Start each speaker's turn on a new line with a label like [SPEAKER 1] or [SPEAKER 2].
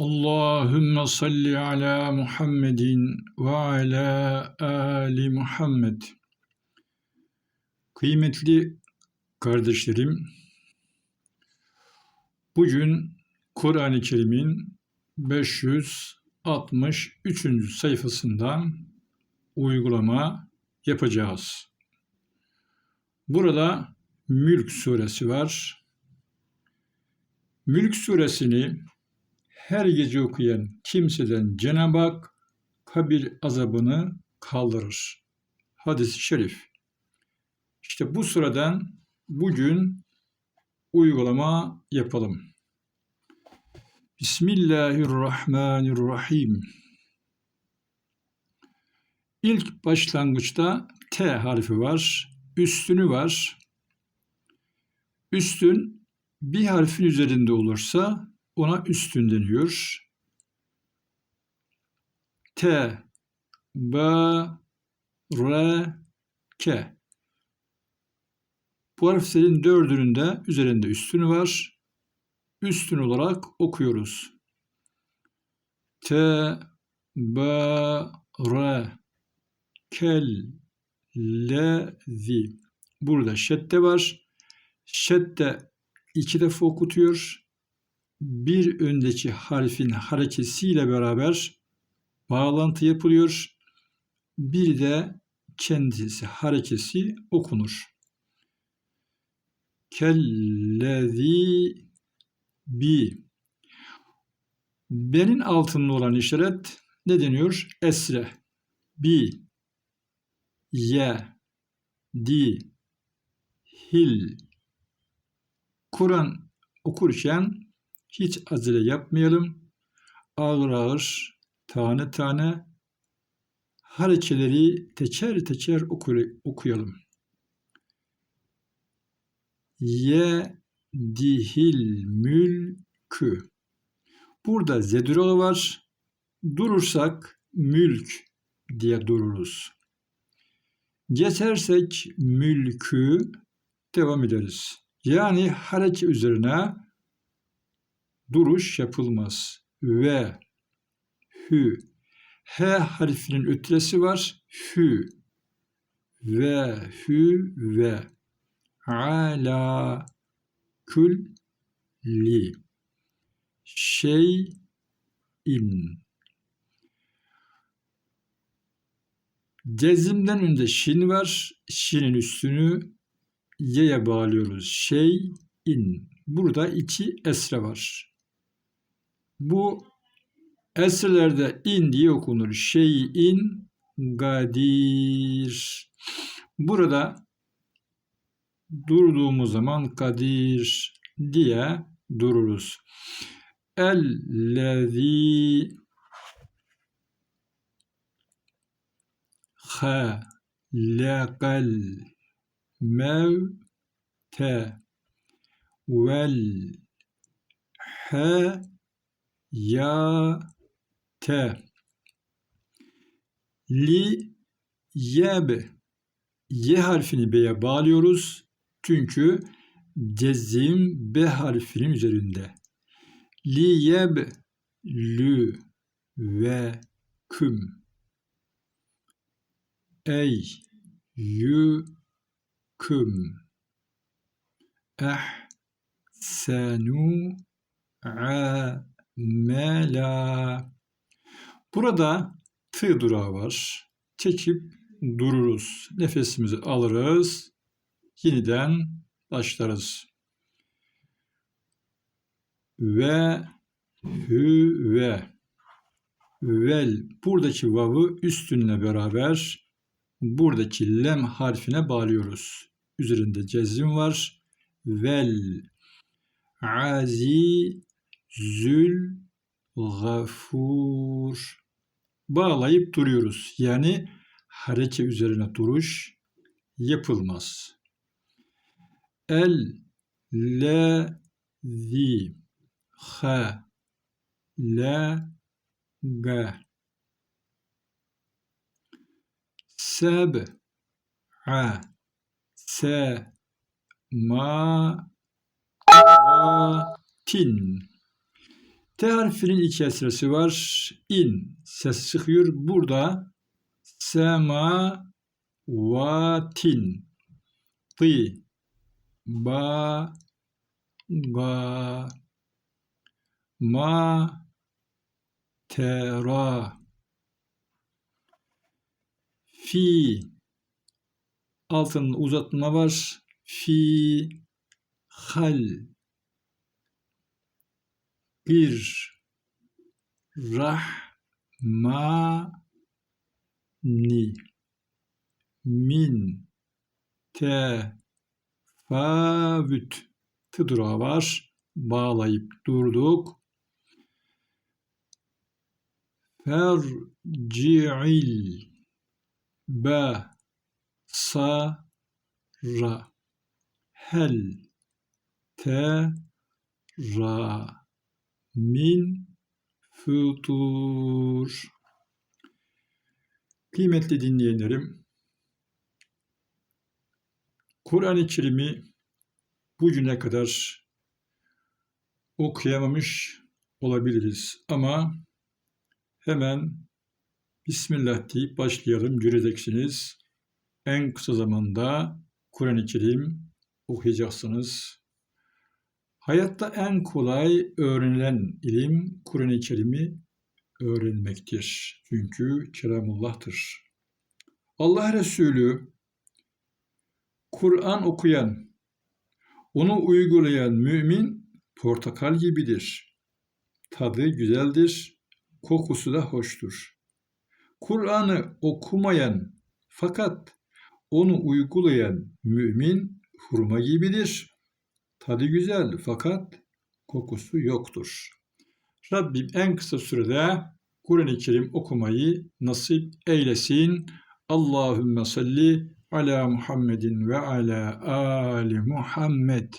[SPEAKER 1] Allahümme salli ala Muhammedin ve ala ali Muhammed. Kıymetli kardeşlerim, bugün Kur'an-ı Kerim'in 563. sayfasından uygulama yapacağız. Burada Mülk suresi var. Mülk suresini her gece okuyan kimseden Cenab-ı Hak kabir azabını kaldırır. Hadis-i şerif. İşte bu sıradan bugün uygulama yapalım. Bismillahirrahmanirrahim. İlk başlangıçta T harfi var, üstünü var. Üstün bir harfin üzerinde olursa ona üstün deniyor. T, B, R, K. Bu harflerin dördünün de üzerinde üstünü var. Üstün olarak okuyoruz. T, B, R, kel, lezi. Burada şedde var. Şedde iki defa okutuyor bir öndeki harfin harekesiyle beraber bağlantı yapılıyor. Bir de kendisi harekesi okunur. Kellezi bi Benin altında olan işaret ne deniyor? Esre. Bi ye di hil Kur'an okurken hiç acele yapmayalım. Ağır ağır, tane tane harekeleri teker teker okuyalım. Ye dihil mülkü. Burada zeduro var. Durursak mülk diye dururuz. Geçersek mülkü devam ederiz. Yani hareket üzerine duruş yapılmaz. Ve hü H harfinin ötresi var. Hü ve hü ve ala külli şey in Cezimden önce şin var. Şinin üstünü y'ye bağlıyoruz. Şey in. Burada iki esre var. Bu esrelerde in diye okunur. Şeyin gadir. Burada durduğumuz zaman kadir diye dururuz. Ellezî halakal mevte vel ha ya te. Li yeb y harfini b'ye bağlıyoruz. Çünkü cezim b harfinin üzerinde. Li yeb lü ve küm. Ey yü küm. Eh senu a mela. Burada tı durağı var. Çekip dururuz. Nefesimizi alırız. Yeniden başlarız. Ve hü ve vel buradaki vav'ı üstünle beraber buradaki lem harfine bağlıyoruz. Üzerinde cezim var. Vel azi Zül gafur. Bağlayıp duruyoruz. Yani hareke üzerine duruş yapılmaz. El le zi ha la ga seb a se ma tin T harfinin iki esresi var. İn. Ses çıkıyor. Burada sema vatin. Ti. Ba. Ga. Ma. Tera. Fi. Altın uzatma var. Fi. Hal. Bir. Rahmani. Min. Tefavüt. Tıdıra var. Bağlayıp durduk. Ferci'il. Be. Sa. Ra. Hel. Te. Ra. Min. Fütur. Kıymetli dinleyenlerim, Kur'an-ı Kerim'i bugüne kadar okuyamamış olabiliriz ama hemen Bismillah deyip başlayalım göreceksiniz. En kısa zamanda Kur'an-ı Kerim okuyacaksınız. Hayatta en kolay öğrenilen ilim Kur'an-ı Kerim'i öğrenmektir. Çünkü kelamullah'tır. Allah Resulü Kur'an okuyan, onu uygulayan mümin portakal gibidir. Tadı güzeldir, kokusu da hoştur. Kur'an'ı okumayan fakat onu uygulayan mümin hurma gibidir. Tadı güzel fakat kokusu yoktur. Rabbim en kısa sürede Kur'an-ı Kerim okumayı nasip eylesin. Allahümme salli ala Muhammedin ve ala ali Muhammed.